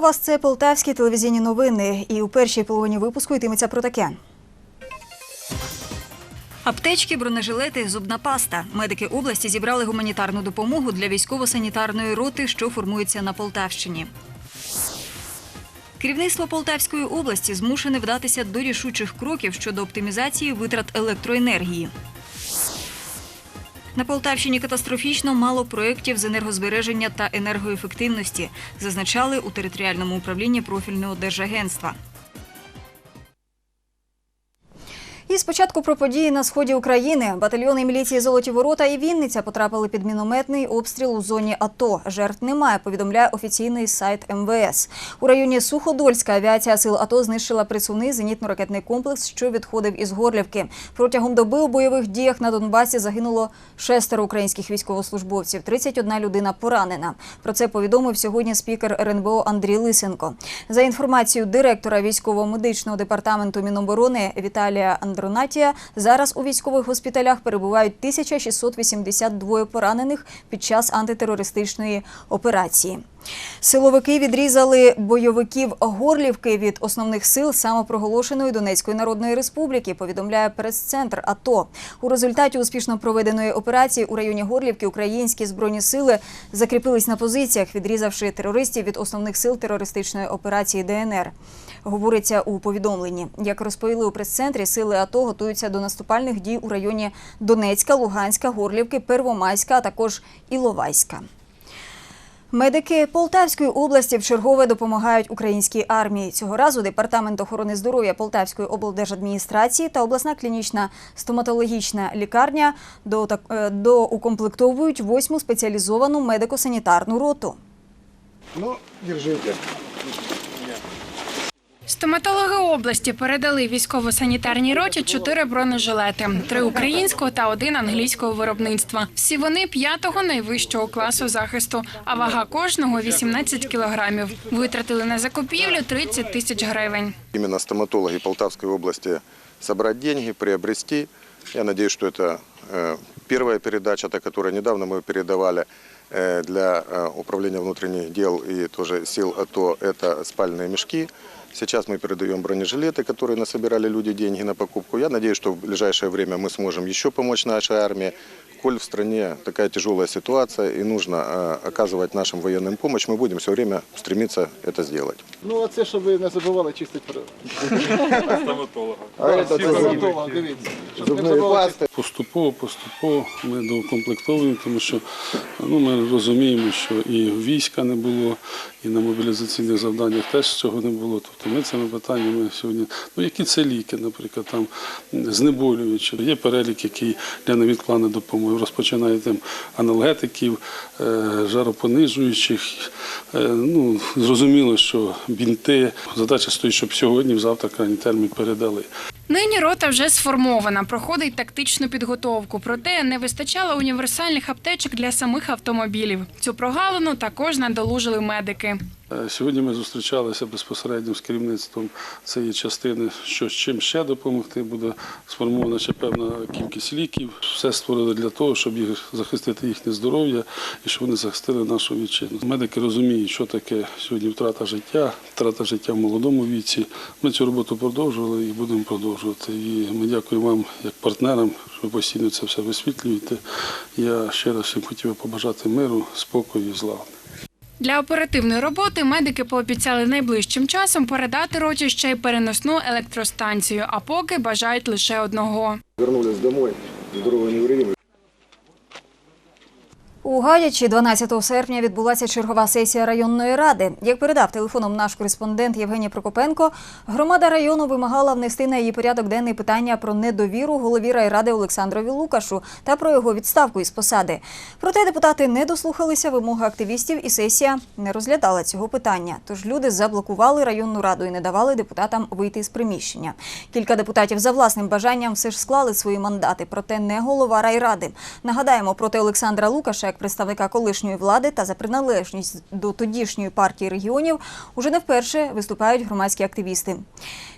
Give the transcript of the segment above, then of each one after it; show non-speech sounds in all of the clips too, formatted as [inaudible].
Вас. Це полтавські телевізійні новини. І у першій половині випуску йтиметься про таке. Аптечки, бронежилети, зубна паста. Медики області зібрали гуманітарну допомогу для військово-санітарної роти, що формується на Полтавщині. Керівництво Полтавської області змушене вдатися до рішучих кроків щодо оптимізації витрат електроенергії. На Полтавщині катастрофічно мало проєктів з енергозбереження та енергоефективності, зазначали у територіальному управлінні профільного держагентства. І спочатку про події на сході України. Батальйони міліції Золоті Ворота і Вінниця потрапили під мінометний обстріл у зоні АТО. Жертв немає, повідомляє офіційний сайт МВС. У районі Суходольська авіація сил АТО знищила присувний зенітно-ракетний комплекс, що відходив із Горлівки. Протягом доби у бойових діях на Донбасі загинуло шестеро українських військовослужбовців. 31 людина поранена. Про це повідомив сьогодні спікер РНБО Андрій Лисенко. За інформацією директора військово-медичного департаменту Міноборони Віталія Андронатія, зараз у військових госпіталях перебувають 1682 поранених під час антитерористичної операції. Силовики відрізали бойовиків Горлівки від основних сил самопроголошеної Донецької Народної Республіки, повідомляє прес-центр АТО. У результаті успішно проведеної операції у районі Горлівки українські збройні сили закріпились на позиціях, відрізавши терористів від основних сил терористичної операції ДНР. Говориться у повідомленні. Як розповіли у прес-центрі, сили АТО готуються до наступальних дій у районі Донецька, Луганська, Горлівки, Первомайська, а також Іловайська. Медики Полтавської області вчергове допомагають українській армії. Цього разу департамент охорони здоров'я Полтавської облдержадміністрації та обласна клінічна стоматологічна лікарня до, е, доукомплектовують восьму спеціалізовану медико-санітарну роту. Ну, держите. Стоматологи області передали військово-санітарній роті чотири бронежилети: три українського та один англійського виробництва. Всі вони п'ятого найвищого класу захисту, а вага кожного 18 кілограмів. Витратили на закупівлю 30 тисяч гривень. Именно стоматологи Полтавской области собрать деньги, приобрести. Я надеюсь, что это э, первая передача, та, которую недавно мы передавали э, для э, управления внутренних дел и тоже сил АТО, это спальные мешки. Сейчас мы передаем бронежилеты, которые насобирали люди деньги на покупку. Я надеюсь, что в ближайшее время мы сможем еще помочь нашей армии. Коль в стране такая тяжелая ситуация и нужно э, оказывать нашим военным помощь, мы будем все время стремиться это сделать. Ну, а це, щоб ви не забували чистити стоматолога. А це стоматолог, дивіться. Щоб не Зубної забували пасти. Поступово, поступово ми доукомплектовуємо, тому що ну, ми розуміємо, що і війська не було, і на мобілізаційних завданнях теж цього не було. Тобто ми цими питаннями сьогодні. Ну які це ліки, наприклад, там знеболюючі. Є перелік, який для невідкладної допомоги розпочинає там аналгетиків, е, жаропонижуючих. Е, Ну, зрозуміло, що бінти. Задача стоїть, щоб сьогодні, завтра крайній термін передали. Нині рота вже сформована, проходить тактичну підготовку. Проте не вистачало універсальних аптечок для самих автомобілів. Цю прогалину також надолужили медики. Е, Сьогодні ми зустрічалися безпосередньо з керівництвом цієї частини, що з чим ще допомогти буде сформована ще певна кількість ліків. Все створили для того, щоб їх захистити їхнє здоров'я і щоб вони захистили нашу вітчизну. Медики розуміють, що таке сьогодні втрата життя, втрата життя в молодому віці. Ми цю роботу продовжували і будемо продовжувати. І ми дякуємо вам як партнерам, що ви постійно це все висвітлюєте. Я ще раз всім хотів побажати миру, спокою і злагоди. Для оперативної роботи медики пообіцяли найближчим часом передати роті ще й переносну електростанцію, а поки бажають лише одного. Вернулись домой, здоровые невредимые. У Гаячі 12 серпня відбулася чергова сесія районної ради. Як передав телефоном наш кореспондент Євгеній Прокопенко, громада району вимагала внести на її порядок денний питання про недовіру голові райради Олександрові Лукашу та про його відставку із посади. Проте депутати не дослухалися вимоги активістів, і сесія не розглядала цього питання. Тож люди заблокували районну раду і не давали депутатам вийти з приміщення. Кілька депутатів за власним бажанням все ж склали свої мандати, проте не голова райради. Нагадаємо, проти Олександра Лукаша, як представника колишньої влади та за приналежність до тодішньої партії регіонів, уже не вперше виступають громадські активісти.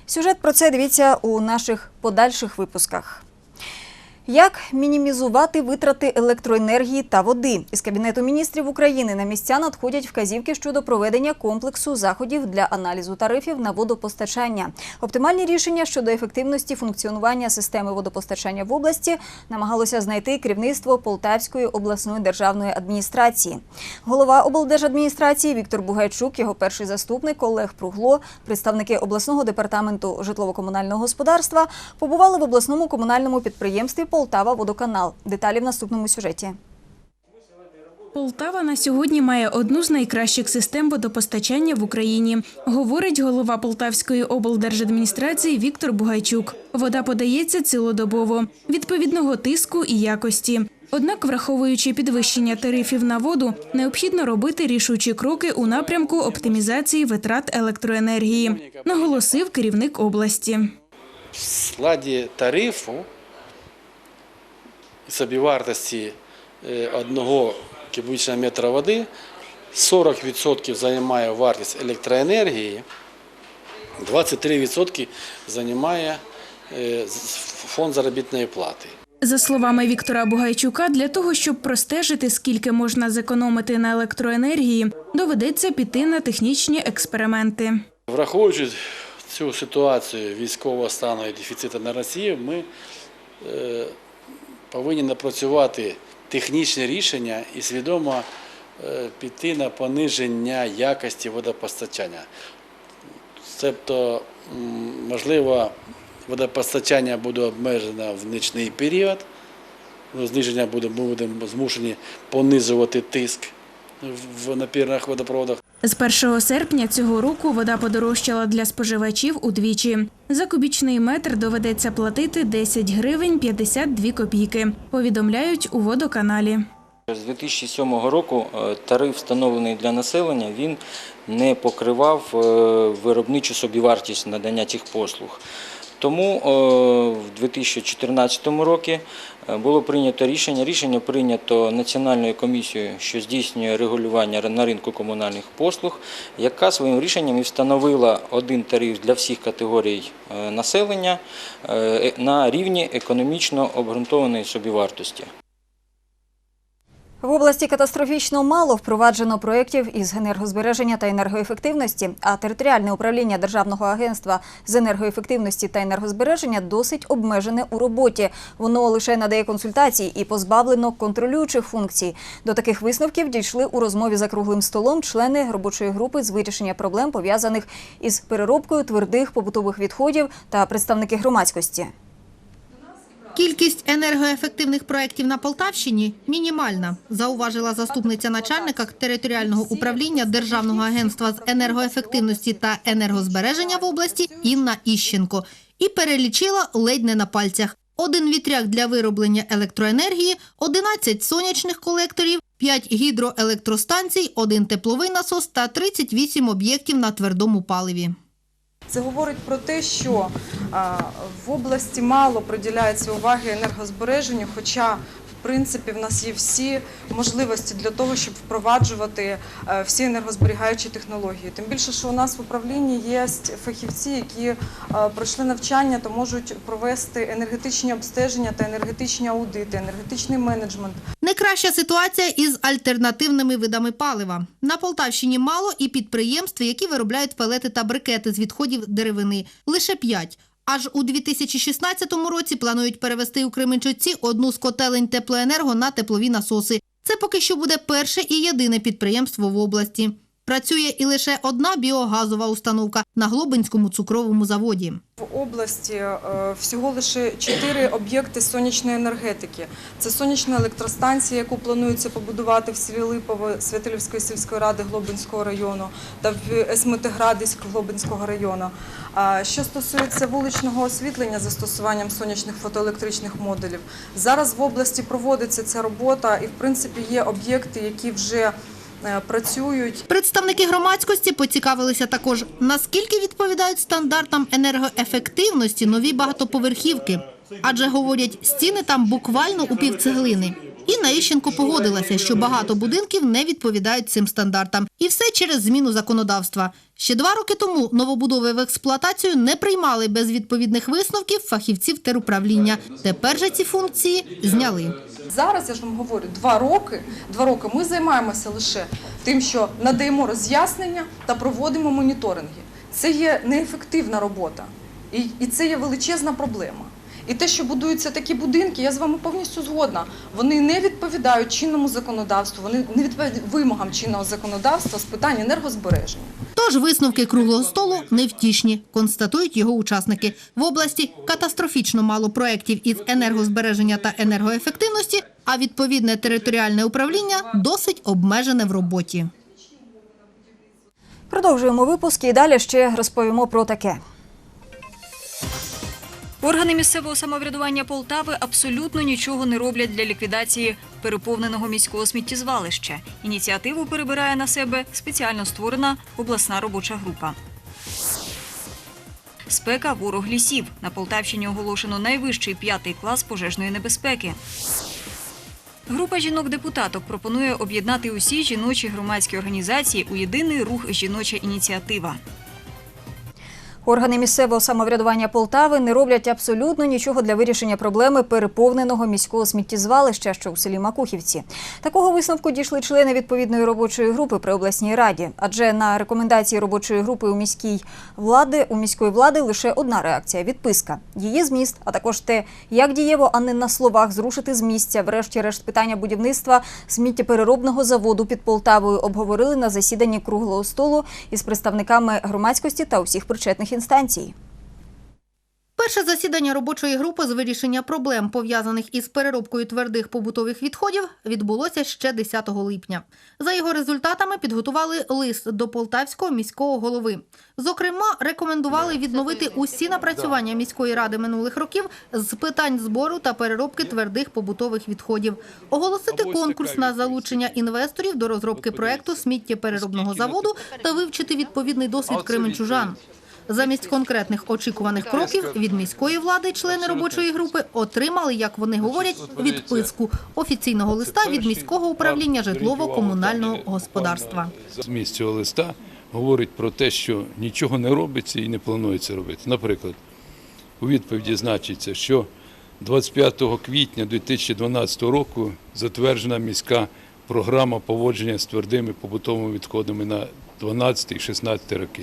Сюжет про це дивіться у наших подальших випусках. Як мінімізувати витрати електроенергії та води? Із Кабінету міністрів України на місця надходять вказівки щодо проведення комплексу заходів для аналізу тарифів на водопостачання. Оптимальні рішення щодо ефективності функціонування системи водопостачання в області намагалося знайти керівництво Полтавської обласної державної адміністрації. Голова облдержадміністрації Віктор Бугайчук, його перший заступник Олег Пругло, представники обласного департаменту житлово-комунального господарства побували в обласному комунальному підприємстві Полтава Водоканал. Деталі в наступному сюжеті. Полтава на сьогодні має одну з найкращих систем водопостачання в Україні, говорить голова Полтавської облдержадміністрації Віктор Бугайчук. Вода подається цілодобово, відповідного тиску і якості. Однак, враховуючи підвищення тарифів на воду, необхідно робити рішучі кроки у напрямку оптимізації витрат електроенергії, наголосив керівник області. в складі тарифу собівартості е, одного кубічного метра води 40% займає вартість електроенергії, 23% займає е, фонд заробітної плати. За словами Віктора Бугайчука, для того, щоб простежити, скільки можна зекономити на електроенергії, доведеться піти на технічні експерименти. Враховуючи цю ситуацію військового стану і дефіциту на Росії, ми е, повинні напрацювати технічне рішення і свідомо е, піти на пониження якості водопостачання. Тобто, можливо, водопостачання буде обмежено в нічний період, ну, зниження буде, ми будемо змушені понизувати тиск в- в напірних водопроводах. З 1 серпня цього року вода подорожчала для споживачів удвічі. За кубічний метр доведеться платити 10 гривень 52 копійки, повідомляють у водоканалі. З 2007 року е, тариф, встановлений для населення, він не покривав е, виробничу собівартість надання цих послуг. Тому е, в 2014 році е, було прийнято рішення. Рішення прийнято Національною комісією, що здійснює регулювання на ринку комунальних послуг, яка своїм рішенням і встановила один тариф для всіх категорій е, населення на рівні економічно обґрунтованої собівартості. В області катастрофічно мало впроваджено проєктів із енергозбереження та енергоефективності, а територіальне управління Державного агентства з енергоефективності та енергозбереження досить обмежене у роботі. Воно лише надає консультації і позбавлено контролюючих функцій. До таких висновків дійшли у розмові за круглим столом члени робочої групи з вирішення проблем, пов'язаних із переробкою твердих побутових відходів та представники громадськості. Кількість енергоефективних проєктів на Полтавщині мінімальна, зауважила заступниця начальника територіального управління Державного агентства з енергоефективності та енергозбереження в області Інна Іщенко і перелічила ледь не на пальцях. Один вітряк для вироблення електроенергії, 11 сонячних колекторів, 5 гідроелектростанцій, один тепловий насос та 38 об'єктів на твердому паливі. Це говорить про те, що в області мало приділяється уваги енергозбереженню, хоча принципі в нас є всі можливості для того, щоб впроваджувати е, всі енергозберігаючі технології. Тим більше, що у нас в управлінні є фахівці, які е, пройшли навчання та можуть провести енергетичні обстеження та енергетичні аудити, енергетичний менеджмент. Не краща ситуація із альтернативними видами палива. На Полтавщині мало і підприємств, які виробляють пелети та брикети з відходів деревини. Лише п'ять. Аж у 2016 році планують перевести у Кременчуці одну з котелень теплоенерго на теплові насоси. Це поки що буде перше і єдине підприємство в області. Працює і лише одна біогазова установка на Глобинському цукровому заводі. В області е, всього лише чотири об'єкти сонячної енергетики. Це сонячна електростанція, яку планується побудувати в селі Липове Святилівської сільської ради Глобинського району та в Есметиградиськ Глобинського району. Що стосується вуличного освітлення застосуванням сонячних фотоелектричних модулів, зараз в області проводиться ця робота, і в принципі є об'єкти, які вже працюють. Представники громадськості поцікавилися також, наскільки відповідають стандартам енергоефективності нові багатоповерхівки. Адже говорять, стіни там буквально у півцеглини. Інна Іщенко погодилася, що багато будинків не відповідають цим стандартам. І все через зміну законодавства. Ще два роки тому новобудови в експлуатацію не приймали без відповідних висновків фахівців теруправління. Тепер же ці функції зняли. Зараз я ж вам говорю, два роки. Два роки ми займаємося лише тим, що надаємо роз'яснення та проводимо моніторинги. Це є неефективна робота, і, це є величезна проблема. І те, що будуються такі будинки, я з вами повністю згодна. Вони не відповідають чинному законодавству, вони не відповідають вимогам чинного законодавства з питань енергозбереження. Тож висновки круглого столу невтішні, констатують його учасники. В області катастрофічно мало проєктів із енергозбереження та енергоефективності, а відповідне територіальне управління досить обмежене в роботі. Продовжуємо випуск і далі ще розповімо про таке. Органи місцевого самоврядування Полтави абсолютно нічого не роблять для ліквідації переповненого міського сміттєзвалища. Ініціативу перебирає на себе спеціально створена обласна робоча група. Спека ворог лісів. На Полтавщині оголошено найвищий п'ятий клас пожежної небезпеки. Група жінок-депутаток пропонує об'єднати усі жіночі громадські організації у єдиний рух Жіноча ініціатива. Органи місцевого самоврядування Полтави не роблять абсолютно нічого для вирішення проблеми переповненого міського сміттєзвалища, що у селі Макухівці. Такого висновку дійшли члени відповідної робочої групи при обласній раді. Адже на рекомендації робочої групи у міській влади у міської влади лише одна реакція відписка. Її зміст, а також те, як дієво, а не на словах зрушити з місця. Врешті-решт питання будівництва сміттєпереробного заводу під Полтавою обговорили на засіданні круглого столу із представниками громадськості та усіх причетних інстанцій. Перше засідання робочої групи з вирішення проблем, пов'язаних із переробкою твердих побутових відходів, відбулося ще 10 липня. За його результатами підготували лист до полтавського міського голови. Зокрема, рекомендували відновити усі напрацювання міської ради минулих років з питань збору та переробки твердих побутових відходів, оголосити конкурс на залучення інвесторів до розробки проекту сміттєпереробного заводу та вивчити відповідний досвід кременчужан. Замість конкретних очікуваних кроків від міської влади члени робочої групи отримали, як вони говорять, відписку офіційного листа від міського управління житлово-комунального господарства. Зміст цього листа говорить про те, що нічого не робиться і не планується робити. Наприклад, у відповіді значиться, що 25 квітня 2012 року затверджена міська програма поводження з твердими побутовими відходами на 12-16 роки.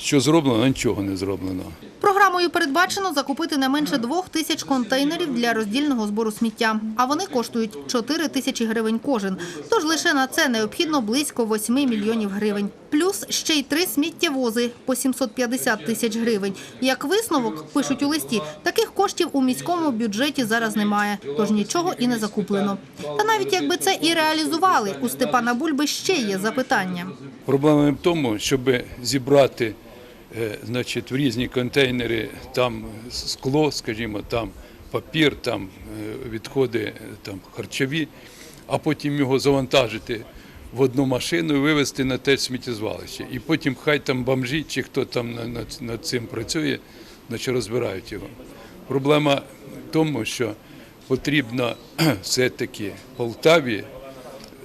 Що зроблено, нічого не зроблено. Програмою передбачено закупити не менше двох тисяч контейнерів для роздільного збору сміття, а вони коштують 4 тисячі гривень кожен. Тож лише на це необхідно близько 8 мільйонів гривень. Плюс ще й три сміттєвози по 750 тисяч гривень. Як висновок, пишуть у листі, таких коштів у міському бюджеті зараз немає, тож нічого і не закуплено. Та навіть якби це і реалізували, у Степана Бульби ще є запитання. Проблема в тому, щоб зібрати значить, в різні контейнери там скло, скажімо, там папір, там е, відходи е, там, харчові, а потім його завантажити в одну машину і вивезти на те сміттєзвалище. І потім хай там бомжі чи хто там над, над цим працює, значить розбирають його. Проблема в тому, що потрібно [clears throat] все-таки Полтаві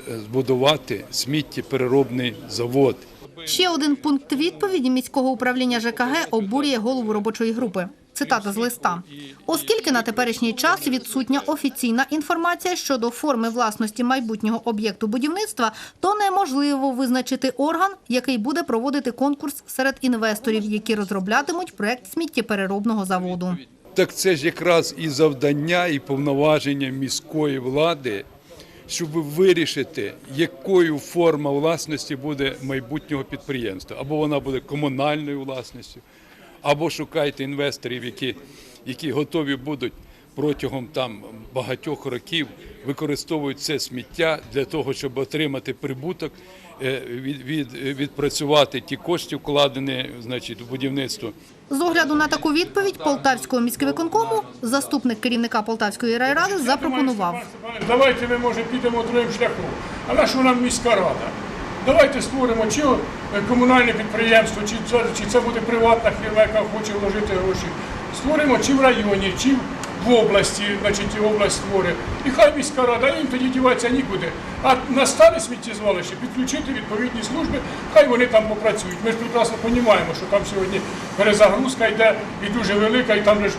е, збудувати сміттєпереробний завод. Ще один пункт відповіді міського управління ЖКГ обурює голову робочої групи. Цитата з листа. Оскільки на теперішній час відсутня офіційна інформація щодо форми власності майбутнього об'єкту будівництва, то неможливо визначити орган, який буде проводити конкурс серед інвесторів, які розроблятимуть проект сміттєпереробного заводу. Так це ж якраз і завдання, і повноваження міської влади, щоб вирішити, якою форма власності буде майбутнього підприємства. Або вона буде комунальною власністю, або шукайте інвесторів, які, які готові будуть протягом там багатьох років використовують це сміття для того, щоб отримати прибуток, е, від, від, відпрацювати ті кошти, вкладені значить, в будівництво. З огляду на таку відповідь Полтавського міськвиконкому заступник керівника Полтавської райради запропонував. Давайте ми, може, підемо другим шляхом. А на що нам міська рада? Давайте створимо чи комунальне підприємство, чи це, чи це буде приватна фірма, яка хоче вложити гроші. Створимо чи в районі, чи в області, значить, і область створює. І хай міська рада, їм тоді діватися нікуди. А на старе сміттєзвалище підключити відповідні служби, хай вони там попрацюють. Ми ж прекрасно розуміємо, що там сьогодні перезагрузка йде і дуже велика, і там ж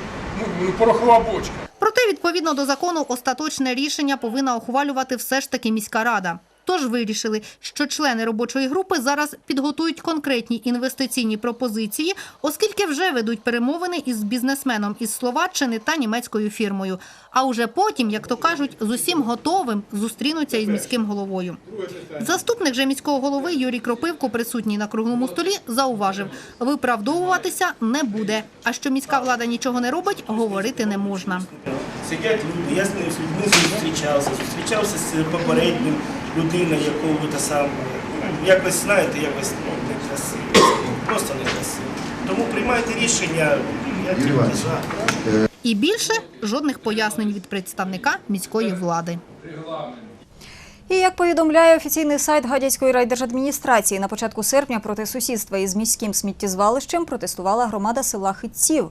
ну, порохова бочка. Проте, відповідно до закону, остаточне рішення повинна ухвалювати все ж таки міська рада. Тож вирішили, що члени робочої групи зараз підготують конкретні інвестиційні пропозиції, оскільки вже ведуть перемовини із бізнесменом із Словаччини та німецькою фірмою. А уже потім, як то кажуть, з усім готовим зустрінуться із міським головою. Заступник же міського голови Юрій Кропивко, присутній на круглому столі, зауважив, виправдовуватися не буде. А що міська влада нічого не робить, говорити не можна. Сидять люди, я з ними зустрічався, зустрічався з попереднім людиною, якого та саме. Ну, Якось, знаєте, якось ну, некрасиво. Просто некрасиво. Тому приймайте рішення, я тільки за. І більше жодних пояснень від представника міської влади. І як повідомляє офіційний сайт Гадяцької райдержадміністрації, на початку серпня проти сусідства із міським сміттєзвалищем протестувала громада села Хитців.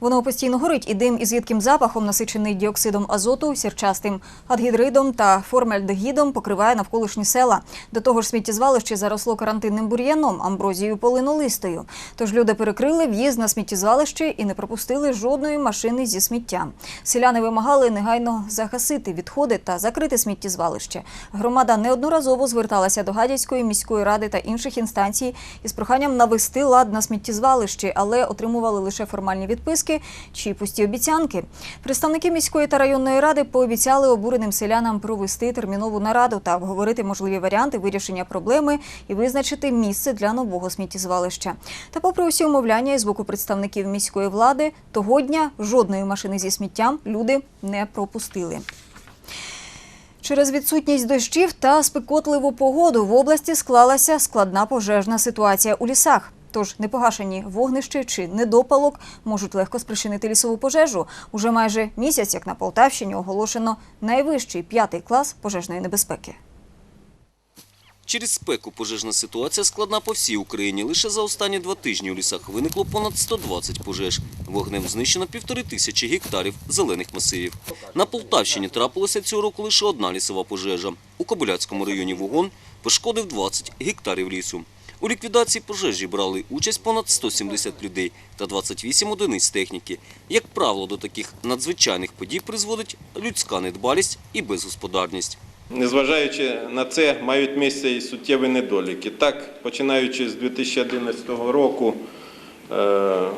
Воно постійно горить, і дим із їдким запахом, насичений діоксидом азоту, сірчастим адгідридом та формальдегідом, покриває навколишні села. До того ж, сміттєзвалище заросло карантинним бур'яном, амброзією полинолистою. Тож люди перекрили в'їзд на сміттєзвалище і не пропустили жодної машини зі сміттям. Селяни вимагали негайно загасити відходи та закрити сміттєзвалище. Громада неодноразово зверталася до Гадяцької міської ради та інших інстанцій із проханням навести лад на сміттєзвалищі, але отримували лише формальні відписки чи пусті обіцянки. Представники міської та районної ради пообіцяли обуреним селянам провести термінову нараду та обговорити можливі варіанти вирішення проблеми і визначити місце для нового сміттєзвалища. Та, попри усі умовляння із боку представників міської влади, того дня жодної машини зі сміттям люди не пропустили. Через відсутність дощів та спекотливу погоду в області склалася складна пожежна ситуація у лісах. Тож непогашені вогнища чи недопалок можуть легко спричинити лісову пожежу. Уже майже місяць, як на Полтавщині, оголошено найвищий п'ятий клас пожежної небезпеки. Через спеку пожежна ситуація складна по всій Україні. Лише за останні два тижні у лісах виникло понад 120 пожеж. Вогнем знищено півтори тисячі гектарів зелених масивів. На Полтавщині трапилася цього року лише одна лісова пожежа. У Кобиляцькому районі вогонь пошкодив 20 гектарів лісу. У ліквідації пожежі брали участь понад 170 людей та 28 одиниць техніки. Як правило, до таких надзвичайних подій призводить людська недбалість і безгосподарність. Незважаючи на це, мають місце і суттєві недоліки. Так, починаючи з 2011 року, е,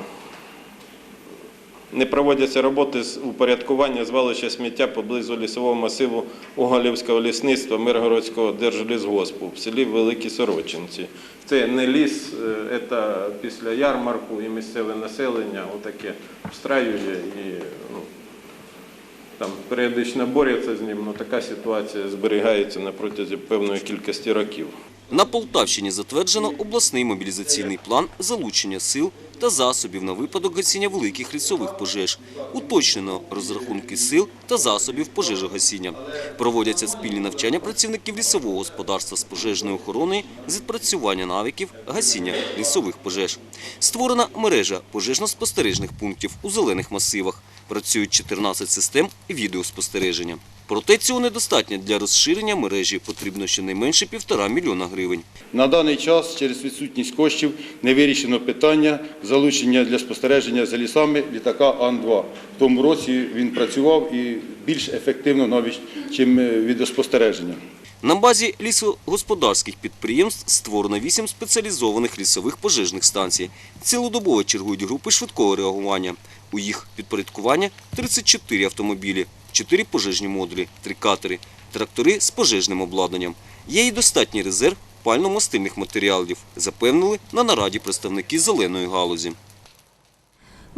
не проводяться роботи з упорядкування звалища сміття поблизу лісового масиву Уголівського лісництва Миргородського держлісгоспу в селі Великі Сорочинці. Це не ліс, е, це після ярмарку і місцеве населення отаке встраює і ну, там періодично борються з ним, але така ситуація зберігається на протязі певної кількості років. На Полтавщині затверджено обласний мобілізаційний план залучення сил та засобів на випадок гасіння великих лісових пожеж. Уточнено розрахунки сил та засобів пожежогасіння. Проводяться спільні навчання працівників лісового господарства з пожежної охорони з відпрацювання навиків гасіння лісових пожеж. Створена мережа пожежно-спостережних пунктів у зелених масивах. Працюють 14 систем відеоспостереження. Проте цього недостатньо для розширення мережі. Потрібно щонайменше півтора мільйона гривень. На даний час через відсутність коштів не вирішено питання залучення для спостереження за лісами літака Ан-2. В тому році він працював і більш ефективно навіть, чим е, відеоспостереження. На базі лісогосподарських підприємств створено 8 спеціалізованих лісових пожежних станцій. Цілодобово чергують групи швидкого реагування. У їх підпорядкуванні 34 автомобілі, 4 пожежні модулі, 3 катери, трактори з пожежним обладнанням. Є і достатній резерв пально-мастильних матеріалів, запевнили на нараді представники зеленої галузі.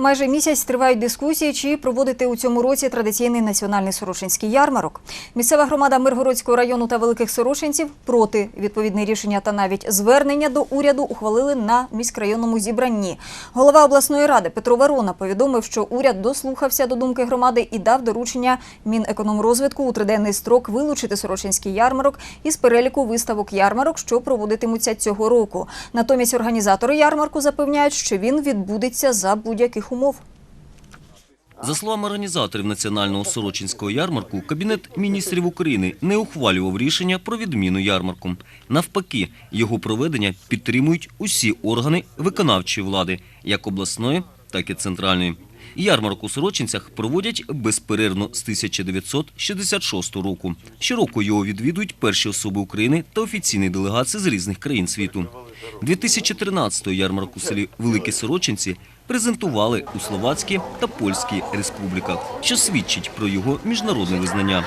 Майже місяць тривають дискусії, чи проводити у цьому році традиційний національний сорочинський ярмарок. Місцева громада Миргородського району та Великих Сорочинців проти відповідне рішення та навіть звернення до уряду ухвалили на міськрайонному зібранні. Голова обласної ради Петро Варона повідомив, що уряд дослухався до думки громади і дав доручення Мінекономрозвитку у триденний строк вилучити Сорочинський ярмарок із переліку виставок ярмарок, що проводитимуться цього року. Натомість організатори ярмарку запевняють, що він відбудеться за будь-яких умов. За словами організаторів національного Сорочинського ярмарку, Кабінет міністрів України не ухвалював рішення про відміну ярмарку. Навпаки, його проведення підтримують усі органи виконавчої влади, як обласної, так і центральної. Ярмарок у Сорочинцях проводять безперервно з 1966 року. Щороку його відвідують перші особи України та офіційні делегації з різних країн світу. 2013-го ярмарок у селі Великі Сорочинці презентували у Словацькій та Польській республіках, що свідчить про його міжнародне визнання.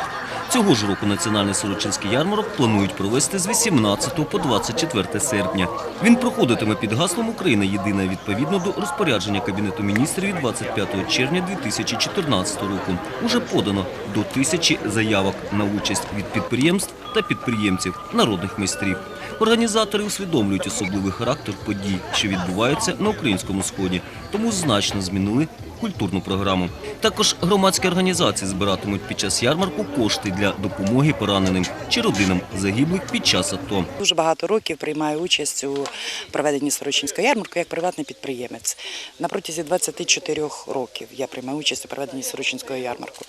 Цього ж року національний Сорочинський ярмарок планують провести з 18 по 24 серпня. Він проходитиме під гаслом Україна єдина відповідно до розпорядження Кабінету міністрів від 25 червня 2014 року. Уже подано до тисячі заявок на участь від підприємств та підприємців, народних майстрів. Організатори усвідомлюють особливий характер подій, що відбуваються на українському сході, тому значно змінили культурну програму. Також громадські організації збиратимуть під час ярмарку кошти для допомоги пораненим чи родинам загиблих під час АТО. Дуже багато років приймаю участь у проведенні Сорочинського ярмарку як приватний підприємець. На протязі 24 років я приймаю участь у проведенні Сорочинського ярмарку.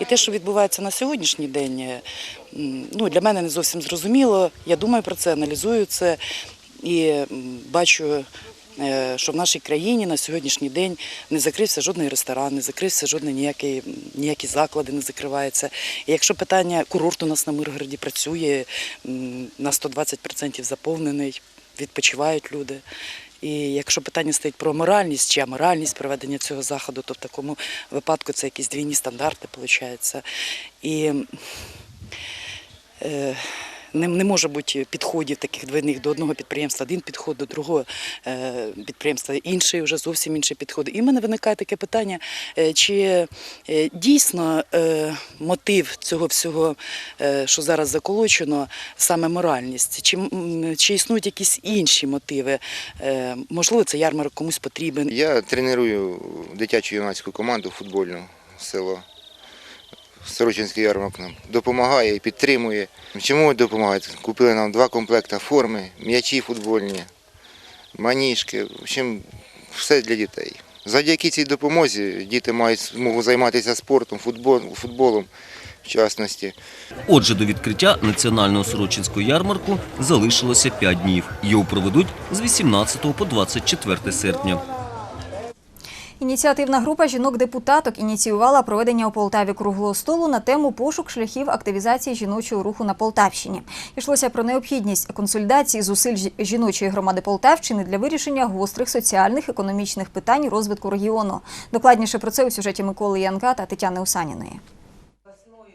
І те, що відбувається на сьогоднішній день, е, ну, для мене не зовсім зрозуміло. Я думаю про це, аналізую це і бачу. е, Що в нашій країні на сьогоднішній день не закрився жодний ресторан, не закрився жодний ніякий, ніякі заклади не закриваються. І якщо питання курорт у нас на Миргороді працює на 120% заповнений, відпочивають люди. І якщо питання стоїть про моральність чи аморальність проведення цього заходу, то в такому випадку це якісь двійні стандарти, виходить. І не, не може бути підходів таких двойних до одного підприємства один підход, до другого е, підприємства інший, вже зовсім інший підход. І в мене виникає таке питання, е, чи е, дійсно е, мотив цього всього, е, що зараз заколочено, саме моральність, чи, чи існують якісь інші мотиви? Е, можливо, це ярмарок комусь потрібен. Я треную дитячу юнацьку команду футбольну село. Сорочинський ярмарок нам допомагає і підтримує. Чому допомагає? Купили нам два комплекти форми, м'ячі футбольні, маніжки, в общем, все для дітей. Завдяки цій допомозі діти мають змогу займатися спортом, футбол- футболом в частності. Отже, до відкриття національного Сорочинського ярмарку залишилося 5 днів. Його проведуть з 18 по 24 серпня. Ініціативна група жінок-депутаток ініціювала проведення у Полтаві круглого столу на тему пошук шляхів активізації жіночого руху на Полтавщині. Йшлося про необхідність консолідації зусиль жіночої громади Полтавщини для вирішення гострих соціальних економічних питань розвитку регіону. Докладніше про це у сюжеті Миколи Янка та Тетяни Усаніної.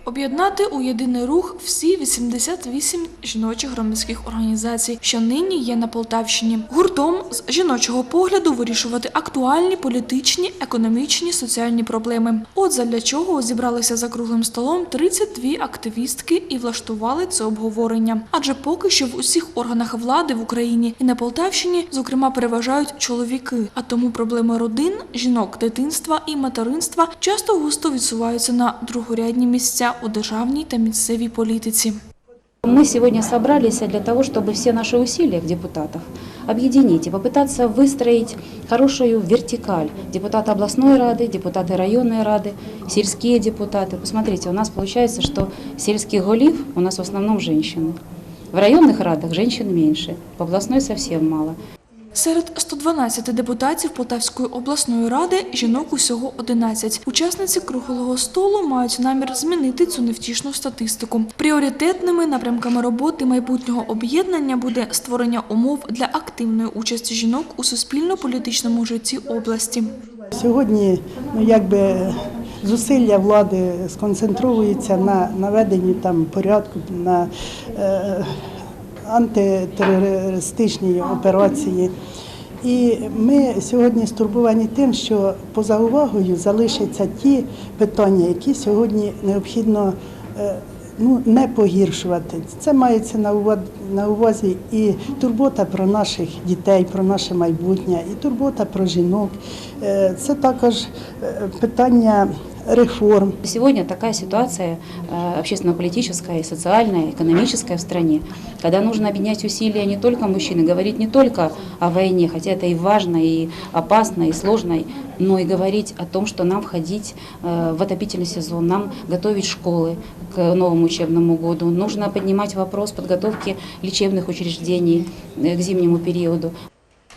Об'єднати у єдиний рух всі 88 жіночих громадських організацій, що нині є на Полтавщині. Гуртом з жіночого погляду вирішувати актуальні політичні, економічні, соціальні проблеми. От задля чого зібралися за круглим столом 32 активістки і влаштували це обговорення. Адже поки що в усіх органах влади в Україні і на Полтавщині, зокрема, переважають чоловіки. А тому проблеми родин, жінок, дитинства і материнства часто густо відсуваються на другорядні місця у державній та місцевій політиці. Мы сегодня собрались для того, чтобы все наши усилия депутатов объединить и попытаться выстроить хорошую вертикаль. Депутаты областной рады, депутаты районной рады, сельские депутаты. Посмотрите, у нас получается, что сельских голів у нас в основном женщины. В районных радах женщин меньше, в областной совсем мало. Серед 112 депутатів Полтавської обласної ради жінок усього 11. Учасниці круглого столу мають намір змінити цю невтішну статистику. Пріоритетними напрямками роботи майбутнього об'єднання буде створення умов для активної участі жінок у суспільно-політичному житті області. Сьогодні ну, якби зусилля влади сконцентруються на наведенні там порядку, на е, антитерористичній операції. І ми сьогодні стурбовані тим, що поза увагою залишаться ті питання, які сьогодні необхідно е, ну, не погіршувати. Це мається на увазі, на увазі і турбота про наших дітей, про наше майбутнє, і турбота про жінок. Е, Це також е, питання реформ. Сегодня такая ситуация э, общественно-политическая, социальная, экономическая в стране, когда нужно объединять усилия не только мужчин, и говорить не только о войне, хотя это и важно, и опасно, и сложно, но и говорить о том, что нам входить э, в отопительный сезон, нам готовить школы к новому учебному году. Нужно поднимать вопрос подготовки лечебных учреждений э, к зимнему периоду.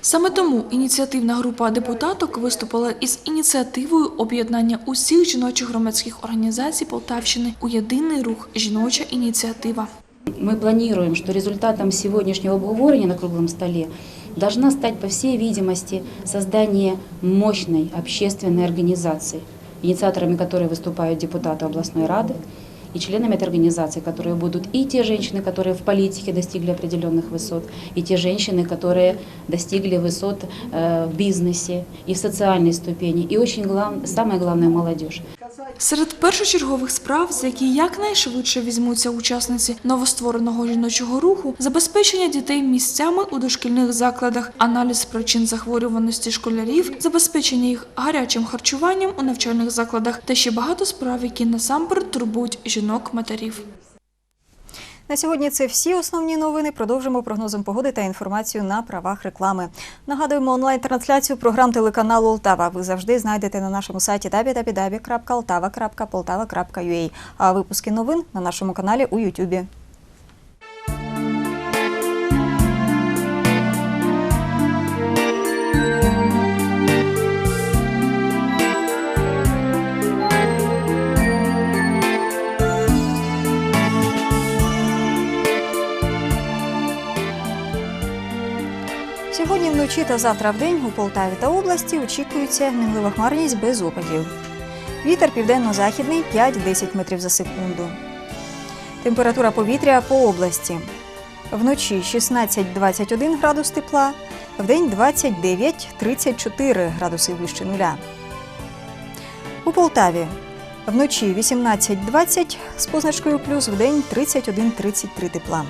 Саме тому ініціативна група депутаток виступила із ініціативою об'єднання усіх жіночих громадських організацій Полтавщини у єдиний рух Жіноча ініціатива. Мы планируем, что результатом сегодняшнего обговорения на круглом столе должна стать, по всей видимости, создание мощной общественной организации, инициаторами которой выступают депутаты областной рады, и членами этой организации, которые будут и те женщины, которые в политике достигли определенных высот, и те женщины, которые достигли высот э, в бизнесе и в социальной ступени, и очень глав... самое главное – молодежь. Серед першочергових справ, за які якнайшвидше візьмуться учасниці новоствореного жіночого руху, забезпечення дітей місцями у дошкільних закладах, аналіз причин захворюваності школярів, забезпечення їх гарячим харчуванням у навчальних закладах та ще багато справ, які насамперед турбують жінок-матерів. На сьогодні це всі основні новини. Продовжимо прогнозом погоди та інформацію на правах реклами. Нагадуємо онлайн-трансляцію програм телеканалу Олтава. Ви завжди знайдете на нашому сайті www.altava.poltava.ua, а випуски новин на нашому каналі у Ютубі. Вночі та завтра вдень у Полтаві та області очікується мінлива хмарність без опадів. Вітер південно-західний 5-10 метрів за секунду. Температура повітря по області. Вночі 16-21 градус тепла, вдень 29-34 градуси вище нуля. У Полтаві вночі 18-20 з позначкою плюс, вдень 31-33 тепла.